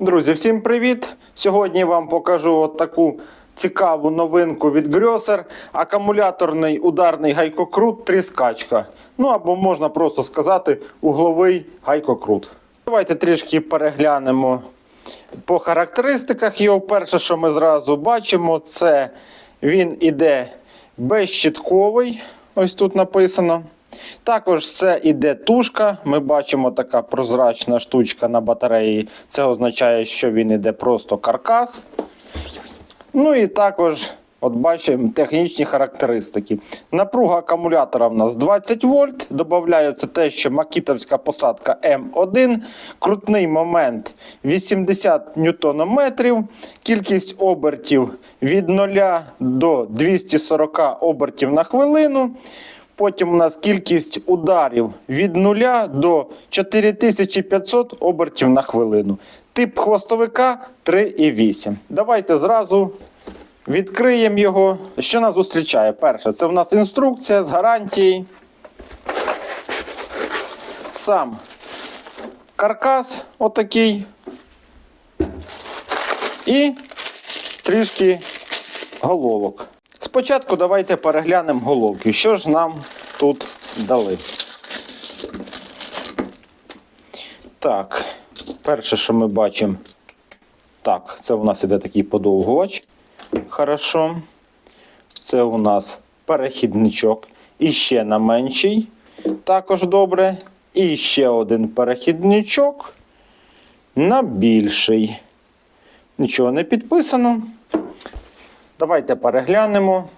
Друзі, всім привіт! Сьогодні вам покажу от таку цікаву новинку від Грьосер. Акумуляторний ударний гайкокрут тріскачка. Ну або можна просто сказати угловий гайкокрут. Давайте трішки переглянемо по характеристиках його. Перше, що ми зразу бачимо, це він іде безщітковий. Ось тут написано. Також це іде тушка. Ми бачимо така прозрачна штучка на батареї. Це означає, що він іде просто каркас. Ну і також, от бачимо, технічні характеристики. Напруга акумулятора в нас 20 вольт. Додається те, що макітовська посадка М1, крутний момент 80 ньютонометрів, кількість обертів від 0 до 240 обертів на хвилину. Потім у нас кількість ударів від 0 до 4500 обертів на хвилину. Тип хвостовика 3,8. Давайте зразу відкриємо його. Що нас зустрічає? Перше, це в нас інструкція з гарантією. Сам каркас отакий. І трішки головок. Спочатку давайте переглянемо головки. Що ж нам тут дали? Так, перше, що ми бачимо. Так, це у нас іде такий подовгувач. Хорошо. Це у нас перехідничок. І ще на менший. Також добре. І ще один перехідничок на більший. Нічого не підписано. Давайте переглянемо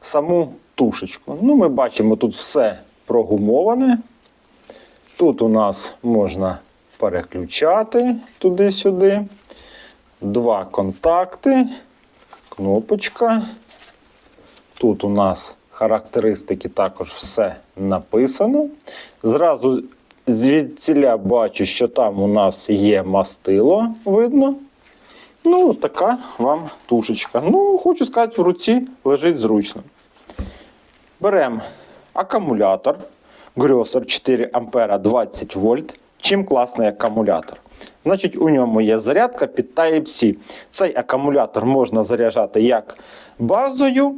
саму тушечку. Ну, ми бачимо, тут все прогумоване. Тут у нас можна переключати туди-сюди. Два контакти, кнопочка. Тут у нас характеристики також все написано. Зразу звідціля бачу, що там у нас є мастило, видно. Ну, така вам тушечка. Ну, хочу сказати, в руці лежить зручно. Беремо акумулятор. Грьосер 4 А 20 вольт. Чим класний акумулятор? Значить, у ньому є зарядка під Type-C. Цей акумулятор можна заряджати як базою,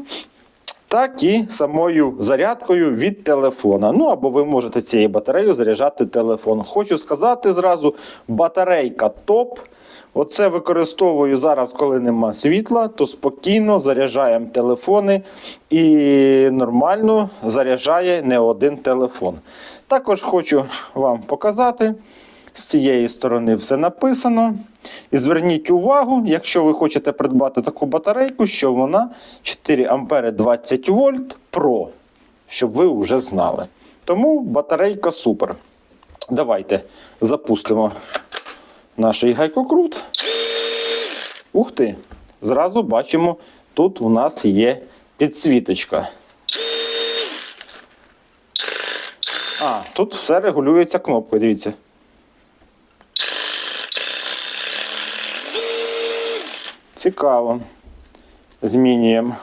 так і самою зарядкою від телефона. Ну або ви можете цією батареєю заряджати телефон. Хочу сказати зразу: батарейка топ. Оце використовую зараз, коли нема світла, то спокійно заряджаємо телефони і нормально заряджає не один телефон. Також хочу вам показати. З цієї сторони все написано. І зверніть увагу, якщо ви хочете придбати таку батарейку, що вона 4 ампери 20 вольт Pro, щоб ви вже знали. Тому батарейка супер. Давайте запустимо наш гайкокрут. Ух ти! Зразу бачимо, тут у нас є підсвіточка. А, тут все регулюється кнопкою, дивіться. Цікаво. Змінюємо.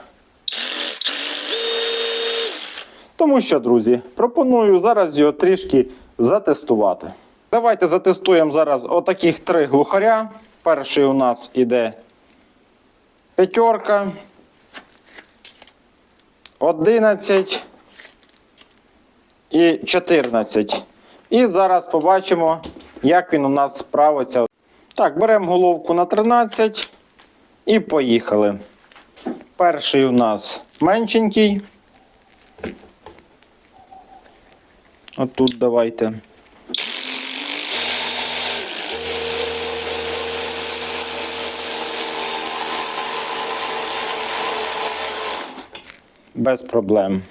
Тому що, друзі, пропоную зараз його трішки затестувати. Давайте затестуємо зараз отаких три глухаря. Перший у нас іде п'ятерка, 11 і 14. І зараз побачимо, як він у нас справиться. Так, беремо головку на 13 і поїхали. Перший у нас меншенький. Отут давайте. Без проблем.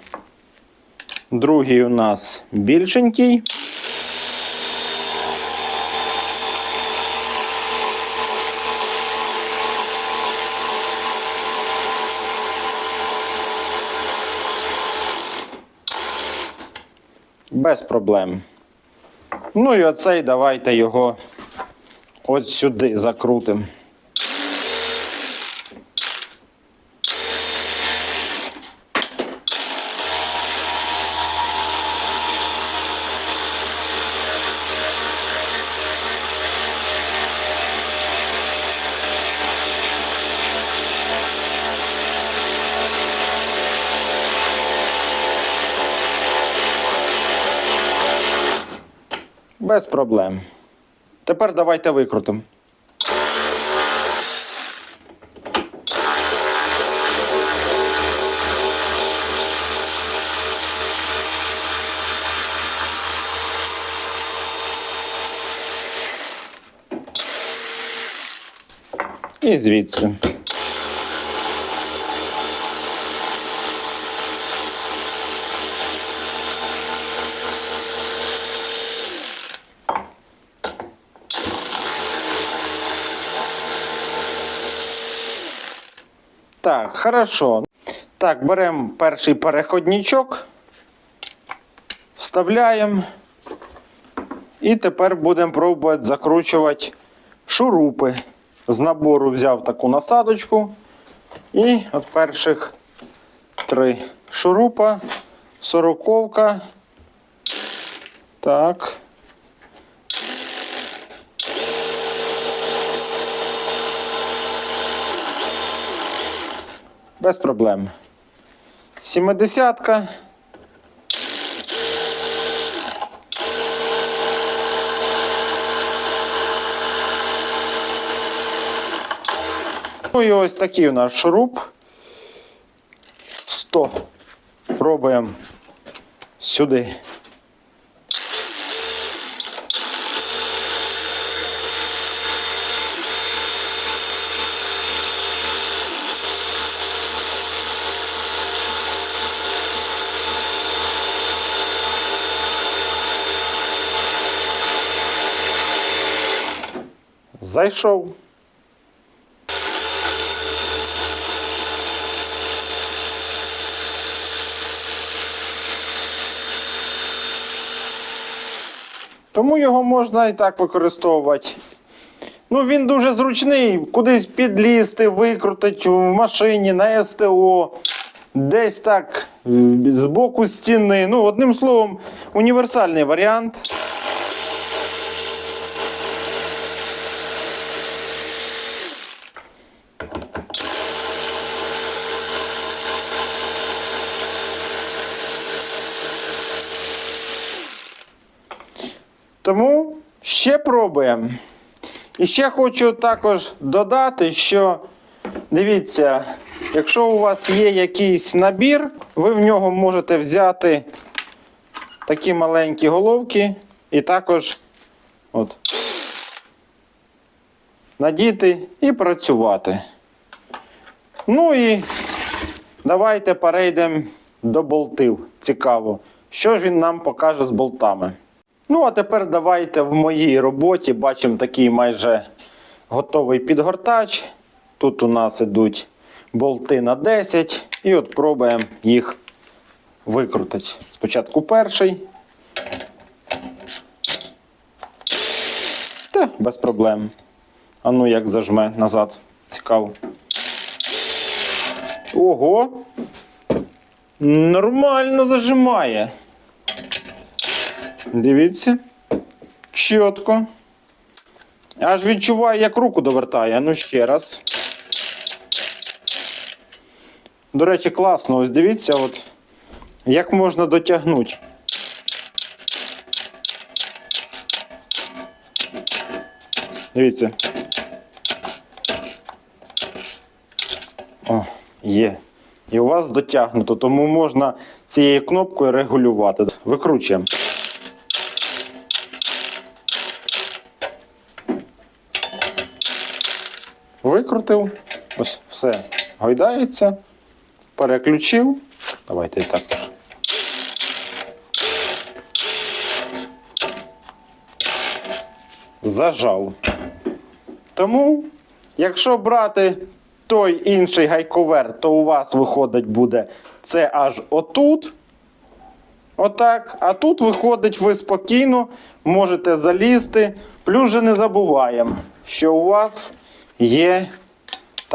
Другий у нас більшенький. Без проблем. Ну і оцей давайте його от сюди закрутимо. Без проблем. Тепер давайте викрутимо. І звідси. Так, хорошо. Так, беремо перший переходничок, вставляємо. І тепер будемо пробувати закручувати шурупи. З набору взяв таку насадочку. І от перших три шурупа, сороковка. Так. Без проблем. Сімидесятка. Ну і ось такий у нас шуруп. 100. Пробуємо сюди. Зайшов. Тому його можна і так використовувати. Ну, він дуже зручний, кудись підлізти, викрутити в машині, на СТО, десь так, з боку стіни. Ну, одним словом, універсальний варіант. Тому ще пробуємо. І ще хочу також додати, що дивіться, якщо у вас є якийсь набір, ви в нього можете взяти такі маленькі головки і також от, надіти і працювати. Ну і давайте перейдемо до болтів. Цікаво, що ж він нам покаже з болтами. Ну, а тепер давайте в моїй роботі бачимо такий майже готовий підгортач. Тут у нас ідуть болти на 10. І от пробуємо їх викрутити. Спочатку перший. Та, без проблем. А ну як зажме назад. Цікаво. Ого! Нормально зажимає. Дивіться. Чітко. Аж відчуваю, як руку довертає. Ну ще раз. До речі, класно, ось дивіться, от, як можна дотягнути. Дивіться. О, є. І у вас дотягнуто, тому можна цією кнопкою регулювати. Викручуємо. Викрутив. Ось все гойдається. Переключив. Давайте і також. Зажав. Тому, якщо брати той інший гайковер, то у вас виходить буде це аж отут. Отак. А тут виходить, ви спокійно можете залізти. Плюс же не забуваємо, що у вас є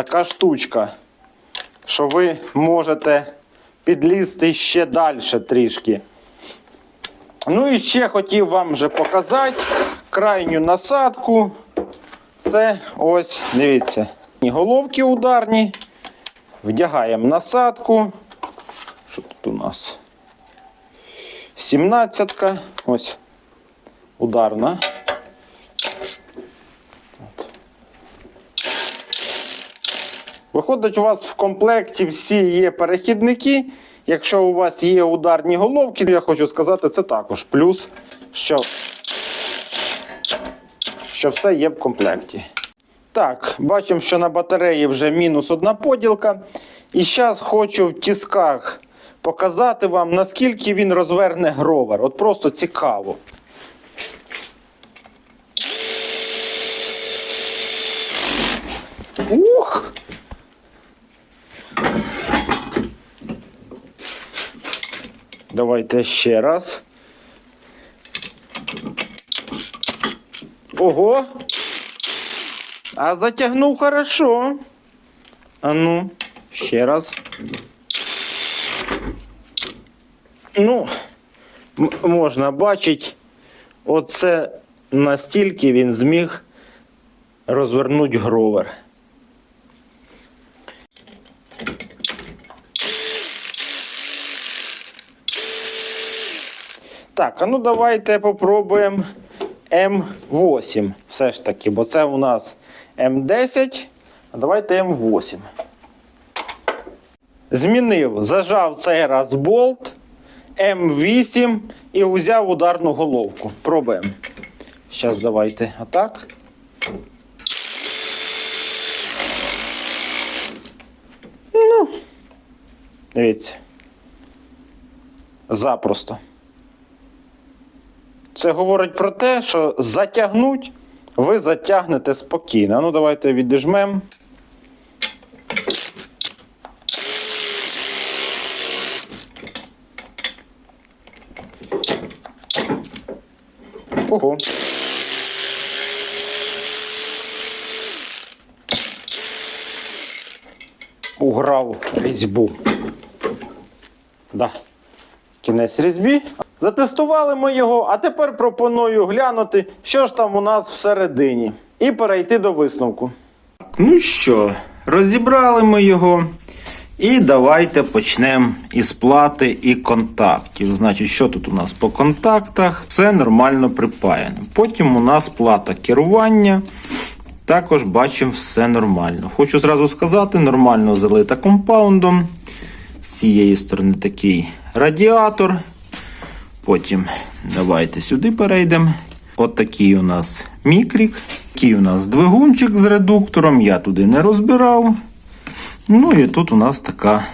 така штучка, що ви можете підлізти ще далі трішки. Ну і ще хотів вам вже показати крайню насадку. Це ось, дивіться, головки ударні. Вдягаємо насадку. Що тут у нас? 17-ка. Ось. ударна. Виходить, у вас в комплекті всі є перехідники. Якщо у вас є ударні головки, я хочу сказати, це також плюс, що, що все є в комплекті. Так, бачимо, що на батареї вже мінус одна поділка. І зараз хочу в тисках показати вам, наскільки він розверне гровер. От просто цікаво. Ух! Давайте ще раз. Ого! А затягнув хорошо. А ну, ще раз. Ну, можна бачити, оце настільки він зміг розвернути гровер. Так, а ну давайте попробуємо М8. Все ж таки, бо це у нас М10, а давайте М8. Змінив, зажав цей раз болт М8 і взяв ударну головку. Пробуємо. Зараз давайте отак. Ну, дивіться. Запросто. Це говорить про те, що затягнуть ви затягнете спокійно. Ну, давайте відіжмемо. Ого. Уграв різьбу. Да. Кінець різьбі. Затестували ми його, а тепер пропоную глянути, що ж там у нас всередині, і перейти до висновку. Ну що, розібрали ми його. І давайте почнемо із плати і контактів. Значить, що тут у нас по контактах? Все нормально припаяно. Потім у нас плата керування. Також бачимо все нормально. Хочу зразу сказати, нормально залита компаундом. З цієї сторони такий радіатор. Потім давайте сюди перейдемо. От такий у нас мікрік. Такий у нас двигунчик з редуктором. Я туди не розбирав. Ну і тут у нас така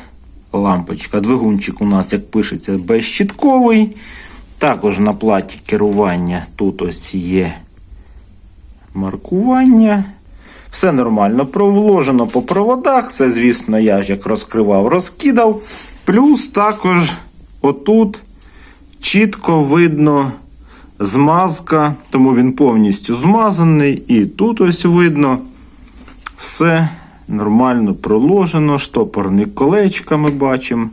лампочка. Двигунчик у нас, як пишеться, безщітковий. Також на платі керування тут ось є маркування. Все нормально провложено по проводах. Це, звісно, я ж як розкривав, розкидав. Плюс також отут чітко видно змазка, тому він повністю змазаний. І тут ось видно все нормально проложено, штопорні колечка ми бачимо.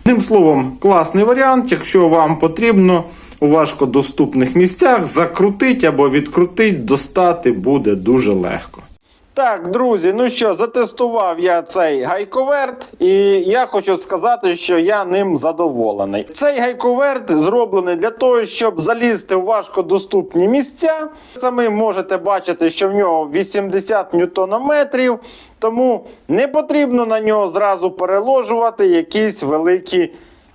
Одним словом, класний варіант, якщо вам потрібно у важкодоступних місцях закрутити або відкрутити, достати буде дуже легко. Так, друзі, ну що, затестував я цей гайковерт, і я хочу сказати, що я ним задоволений. Цей гайковерт зроблений для того, щоб залізти в важкодоступні місця. Самі можете бачити, що в нього 80 ньютонометрів, тому не потрібно на нього зразу переложувати якісь великі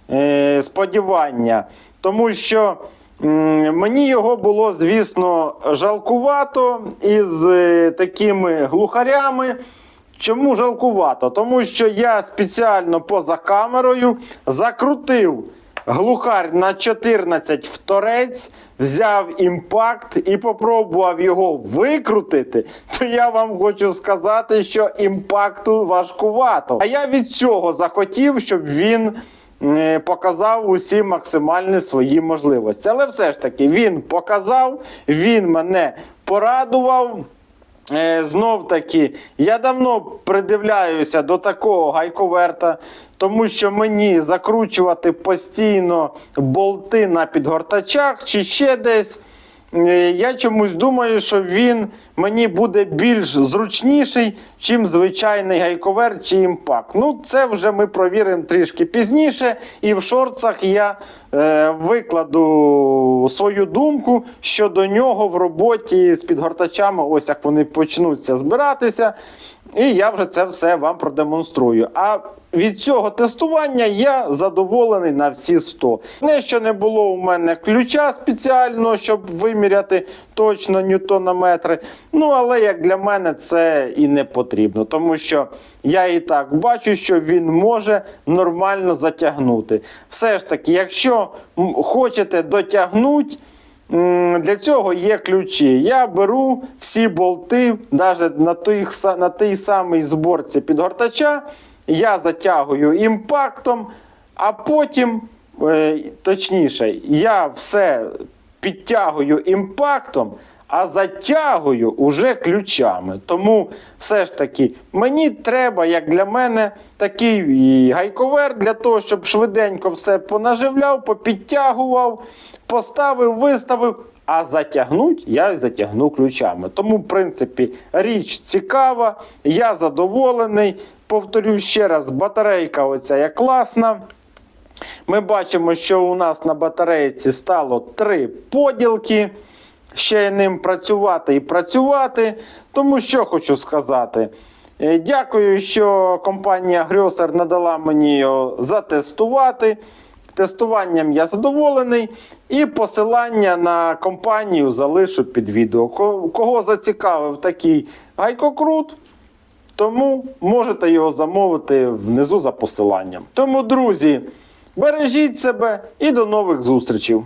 е, сподівання. Тому що. Мені його було, звісно, жалкувато із е, такими глухарями. Чому жалкувато? Тому що я спеціально поза камерою закрутив глухар на 14 в торець, взяв імпакт і попробував його викрутити. То я вам хочу сказати, що імпакту важкувато. А я від цього захотів, щоб він показав усі максимальні свої можливості. Але все ж таки він показав, він мене порадував. Е, Знов таки, я давно придивляюся до такого гайковерта, тому що мені закручувати постійно болти на підгортачах чи ще десь. Е, Я чомусь думаю, що він мені буде більш зручніший, чим звичайний гайковер чи імпакт. Ну, це вже ми провіримо трішки пізніше. І в шорцах я е, викладу свою думку щодо нього в роботі з підгортачами, ось як вони почнуться збиратися. І я вже це все вам продемонструю. А від цього тестування я задоволений на всі 100. Не що не було у мене ключа спеціального, щоб виміряти точно ньютонометри. Ну, але як для мене це і не потрібно, тому що я і так бачу, що він може нормально затягнути. Все ж таки, якщо хочете дотягнути. Для цього є ключі. Я беру всі болти, навіть на, той, на той самий зборці підгортача, я затягую імпактом, а потім, е, точніше, я все підтягую імпактом, а затягую уже ключами. Тому все ж таки мені треба, як для мене, такий гайковер для того, щоб швиденько все понаживляв, попідтягував, поставив, виставив. А затягнуть я затягну ключами. Тому, в принципі, річ цікава, я задоволений. Повторю ще раз, батарейка оця є класна. Ми бачимо, що у нас на батарейці стало три поділки. Ще ним працювати і працювати. Тому що хочу сказати. Е, Дякую, що компанія Грьосер надала мені його затестувати. Тестуванням я задоволений. І посилання на компанію залишу під відео. Кого зацікавив такий гайкокрут, тому можете його замовити внизу за посиланням. Тому, друзі, бережіть себе і до нових зустрічей.